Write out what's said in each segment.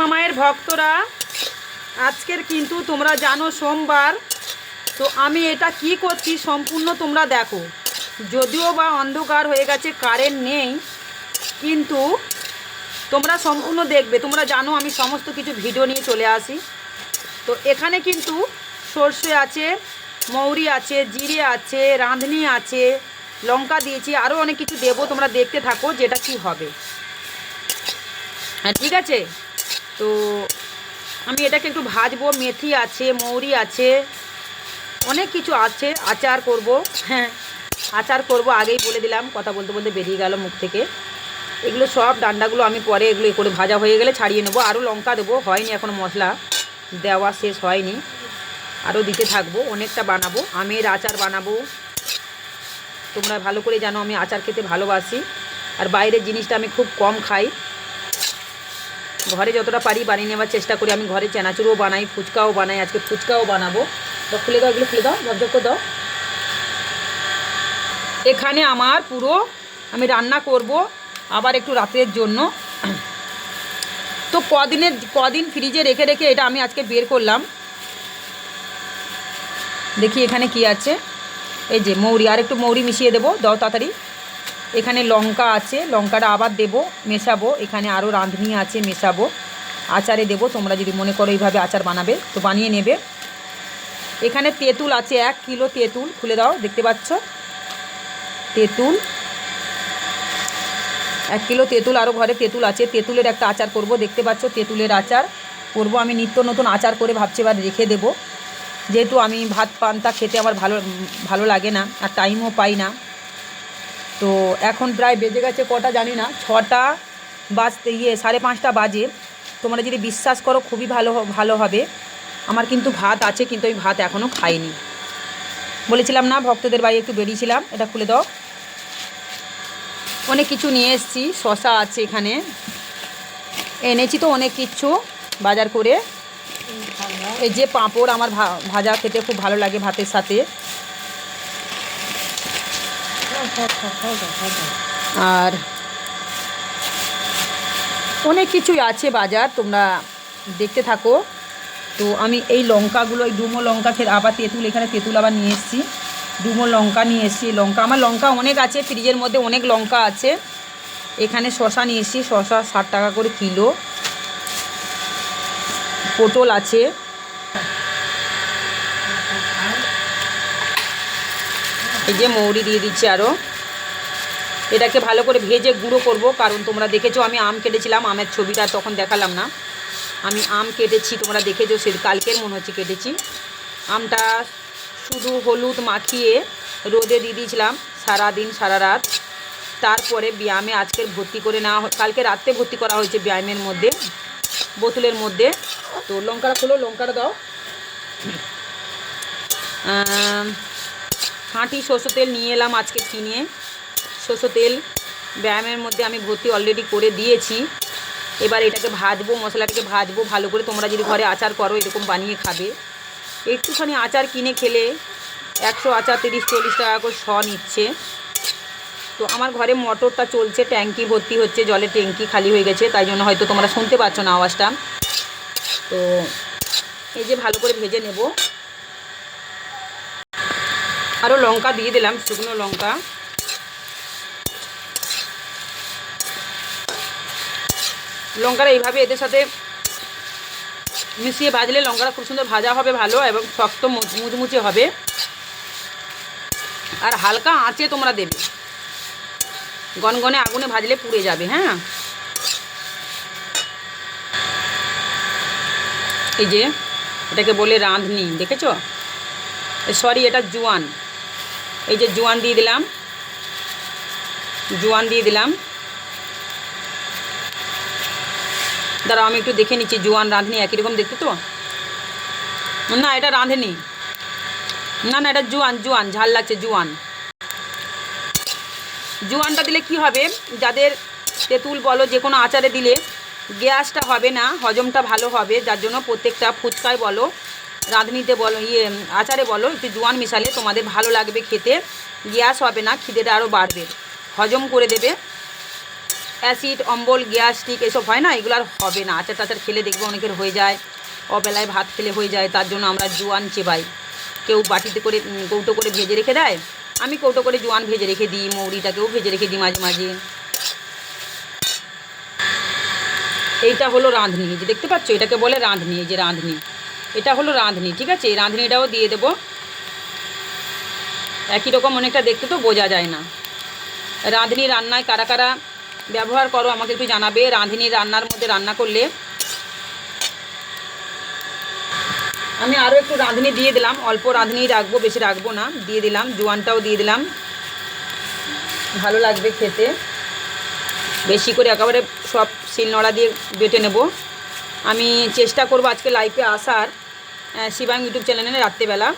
মামায়ের ভক্তরা। আজকের কিন্তু তোমরা জানো সোমবার। তো আমি এটা কি করছি সম্পূর্ণ তোমরা দেখো। যদিও বা অন্ধকার হয়ে গেছে কারেন্ট নেই, কিন্তু তোমরা সম্পূর্ণ দেখবে। তোমরা জানো আমি সমস্ত কিছু ভিডিও নিয়ে চলে আসি। তো এখানে কিন্তু সর্ষে আছে, মৌরি আছে, জিরে আছে, রাঁধনি আছে, লঙ্কা দিয়েছি আরও অনেক কিছু দেবো, তোমরা দেখতে থাকো যেটা কি হবে। হ্যাঁ ঠিক আছে? তো আমি এটাকে একটু ভাজবো, মেথি আছে, মৌরি আছে, অনেক কিছু আছে, আচার করব হ্যাঁ আচার করব, আগেই বলে দিলাম, কথা বলতে বলতে বেরিয়ে গেল মুখ থেকে। এগুলো সব ডান্ডাগুলো আমি পরে এগুলো করে ভাজা হয়ে গেলে ছাড়িয়ে নেব। আরও লঙ্কা দেবো, হয়নি এখন মশলা, দেওয়া শেষ হয়নি। আরও দিতে থাকব, অনেকটা বানাবো, আমের আচার বানাবো। তোমরা ভালো করে জানো আমি আচার খেতে ভালোবাসি। আর বাইরের জিনিসটা আমি খুব কম খাই। ঘরে যতটা পারি বানিয়ে নেওয়ার চেষ্টা করি। আমি ঘরে চেনাচুরও বানাই, ফুচকাও বানাই, আজকে ফুচকাও বানাবো। তো খুলে দাও, এগুলো খুলে দাও, ঝকঝক দাও। এখানে আমার পুরো আমি রান্না করব আবার একটু রাতের জন্য। তো কদিনের, কদিন ফ্রিজে রেখে রেখে এটা আমি আজকে বের করলাম। দেখি এখানে কি আছে। এই যে মৌরি আর একটু মৌরি মিশিয়ে দেবো। দাও তাড়াতাড়ি। এখানে লঙ্কা আছে, লঙ্কাটা আবার দেব, মেশাবো, এখানে আরও রাঁধুনি আছে, মেশাবো। আচারে দেবো, তোমরা যদি মনে করো এইভাবে আচার বানাবে, তো বানিয়ে নেবে। এখানে তেঁতুল আছে, এক কিলো তেঁতুল, খুলে দাও, দেখতে পাচ্ছ? তেঁতুল, এক কিলো তেঁতুল আরও ঘরে তেঁতুল আছে। তেঁতুলের একটা আচার করব, দেখতে পাচ্ছ? তেঁতুলের আচার করব, আমি নিত্য নতুন আচার করে ভাবছি, এবার রেখে দেবো। যেহেতু আমি ভাত, পান্তা খেতে আমার ভালো ভালো লাগে না, আর টাইমও পাই না। তো এখন প্রায় বেজে গেছে কটা জানি না, ছটা বাজতে ইয়ে সাড়ে পাঁচটা বাজে। তোমরা যদি বিশ্বাস করো খুবই ভালো ভালো হবে। আমার কিন্তু ভাত আছে কিন্তু আমি ভাত এখনও খাইনি। বলেছিলাম না ভক্তদের বাড়ি একটু বেরিয়েছিলাম, এটা খুলে দাও। অনেক কিছু নিয়ে এসেছি, শশা আছে এখানে। এনেছি তো অনেক কিছু বাজার করে। এই যে পাঁপড় আমার ভাজা খেতে খুব ভালো লাগে ভাতের সাথে। আর অনেক কিছুই আছে বাজার, তোমরা দেখতে থাকো। তো আমি এই লঙ্কাগুলো, এই ডুমো লঙ্কা খেয়ে আবার তেঁতুল, এখানে তেঁতুল আবার নিয়ে এসেছি। ডুমো লঙ্কা নিয়ে এসেছি লঙ্কা। আমার লঙ্কা অনেক আছে, ফ্রিজের মধ্যে অনেক লঙ্কা আছে। এখানে শশা নিয়ে এসেছি শশা ষাট টাকা করে কিলো। পটল আছে। এই যে মৌরি দিয়ে দিচ্ছি আরও এটাকে ভালো করে ভেজে গুঁড়ো করব, কারণ তোমরা দেখেছ আমি আম কেটেছিলাম, আমের ছবিটা তখন দেখালাম না। আমি আম কেটেছি, তোমরা দেখেছ সে কালকের মনে হচ্ছে কেটেছি। আমটা শুধু হলুদ মাখিয়ে রোদে দিয়ে দিয়েছিলাম সারাদিন, সারা রাত। তারপরে ব্যায়ামে আজকের ভর্তি করে নেওয়া কালকে রাত্রে ভর্তি করা হয়েছে ব্যায়ামের মধ্যে, বোতলের মধ্যে। তো লঙ্কাটা খোলো, লঙ্কাটা দাও। খাঁটি সরষে তেল নিয়ে এলাম আজকে কিনে। সরষে তেল ব্যায়ামের মধ্যে আমি ভর্তি অলরেডি করে দিয়েছি। এবার এটাকে ভাজবো, মশলাটাকে ভাজবো, ভালো করে তোমরা যদি ঘরে আচার করো, এরকম বানিয়ে খাবে। একটুখানি আচার কিনে খেলে একশো আচার, তিরিশ, চল্লিশ টাকা করে শ নিচ্ছে। তো আমার ঘরে মোটরটা চলছে, ট্যাঙ্কি ভর্তি হচ্ছে জলের ট্যাঙ্কি খালি হয়ে গেছে, তাই জন্য হয়তো তোমরা শুনতে পাচ্ছ না আওয়াজটা। তো এই যে ভালো করে ভেজে নেব। আরও লঙ্কা দিয়ে দিলাম, শুকনো লঙ্কা। লঙ্কাটা এইভাবে এদের সাথে মিশিয়ে ভাজলে লঙ্কাটা খুব সুন্দর ভাজা হবে ভালো এবং শক্ত মুচ- মুচমুচে হবে। আর হালকা আঁচে তোমরা দেবে। গনগনে আগুনে ভাজলে পুড়ে যাবে হ্যাঁ। এই যে, এটাকে বলে রাঁধনি, দেখেছ? সরি, এটা জোয়ান। এই যে জোয়ান দিয়ে দিলাম। জোয়ান দিয়ে দিলাম। দাঁড়াও, আমি একটু দেখে নিচ্ছি জোয়ান রাঁধনি একই রকম দেখতে তো? না, এটা রাঁধেনি। না না, এটা জোয়ান জোয়ান, ঝাল লাগছে, জোয়ান। জোয়ানটা দিলে কি হবে? যাদের তেঁতুল বলো, যে কোনো আচারে দিলে গ্যাসটা হবে না, হজমটা ভালো হবে, যার জন্য প্রত্যেকটা ফুচকায় বলো রাঁধুনিতে বলো ইয়ে আচারে বলো, একটু জোয়ান মিশালে তোমাদের ভালো লাগবে খেতে। গ্যাস হবে না, খিদেটা আরও বাড়বে। হজম করে দেবে। অ্যাসিড, অম্বল, গ্যাস্ট্রিক এসব হয় না, এগুলো আর হবে না। আচার টাচার খেলে দেখবে অনেকের হয়ে যায়, অবেলায় ভাত খেলে হয়ে যায়, তার জন্য আমরা জোয়ান চেবাই। কেউ বাটিতে করে কৌটো করে ভেজে রেখে দেয়, আমি কৌটো করে জোয়ান ভেজে রেখে দিই, মৌরিটাকেও ভেজে রেখে দিই মাঝে মাঝে। এইটা হলো রাঁধনি যে দেখতে পাচ্ছ, এটাকে বলে রাঁধনি যে রাঁধনি। এটা হলো রাঁধনি, ঠিক আছে? এই রাঁধনিটাও দিয়ে দেবো। একই রকম অনেকটা দেখতে তো বোঝা যায় না। রাঁধুনি রান্নায় কারা কারা ব্যবহার করো আমাকে একটু জানাবে। রাঁধুনি রান্নার মধ্যে রান্না করলে আমি আরও একটু রাঁধুনি দিয়ে দিলাম। অল্প রাঁধুনি রাখব, বেশি রাখব না। দিয়ে দিলাম, জোয়ানটাও দিয়ে দিলাম। ভালো লাগবে খেতে। বেশি করে একেবারে সব শিলনোড়া দিয়ে বেটে নেব। আমি চেষ্টা করব আজকে লাইভে আসার শিবাং ইউটিউব চ্যানেলে রাত্রেবেলা।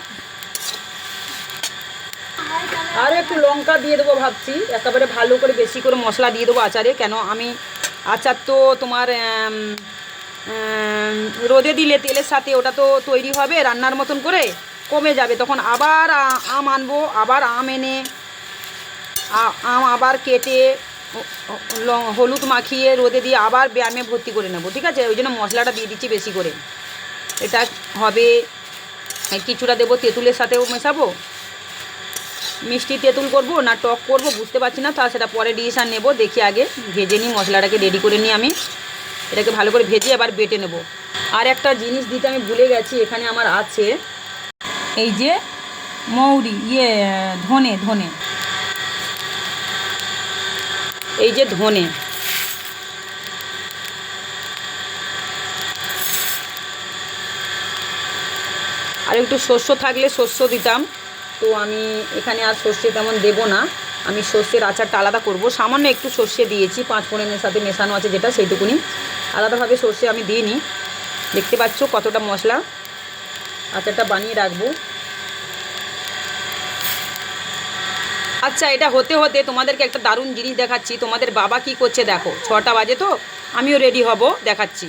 আর একটু লঙ্কা দিয়ে দেবো ভাবছি, একেবারে ভালো করে বেশি করে মশলা দিয়ে দেবো আচারে, কেন আমি আচার তো তোমার রোদে দিলে তেলের সাথে ওটা তো তৈরি হবে, রান্নার মতন করে কমে যাবে, তখন আবার আম আনব, আবার আম এনে আম আবার কেটে হলুদ মাখিয়ে রোদে দিয়ে আবার ব্যায়ামে ভর্তি করে নেব, ঠিক আছে? ওই জন্য মশলাটা দিয়ে দিচ্ছি বেশি করে। এটা হবে কিছুটা দেবো তেঁতুলের সাথেও মেশাবো। মিষ্টি তেঁতুল করব না টক করব বুঝতে পারছি না, তা সেটা পরে ডিসিশান নেব, দেখি আগে ভেজে নিই মশলাটাকে রেডি করে নিই আমি। এটাকে ভালো করে ভেজে আবার বেটে নেব। আর একটা জিনিস দিতে আমি ভুলে গেছি, এখানে আমার আছে। এই যে মৌরি ইয়ে ধনে ধনে। এই যে ধনে। আর একটু শস্য থাকলে শস্য দিতাম। তো আমি এখানে আর সর্ষে তেমন দেব না। আমি সর্ষের আচারটা আলাদা করব। সামান্য একটু সর্ষে দিয়েছি, পাঁচ ফোড়নের সাথে মেশানো আছে যেটা, সেইটুকুনি। আলাদাভাবে সর্ষে আমি দিইনি। দেখতে পাচ্ছ কতটা মশলা। আচারটা বানিয়ে রাখব। আচ্ছা এটা হতে হতে তোমাদেরকে একটা দারুণ জিনিস দেখাচ্ছি। তোমাদের বাবা কি করছে দেখো, ছটা বাজে তো? আমিও রেডি হব, দেখাচ্ছি।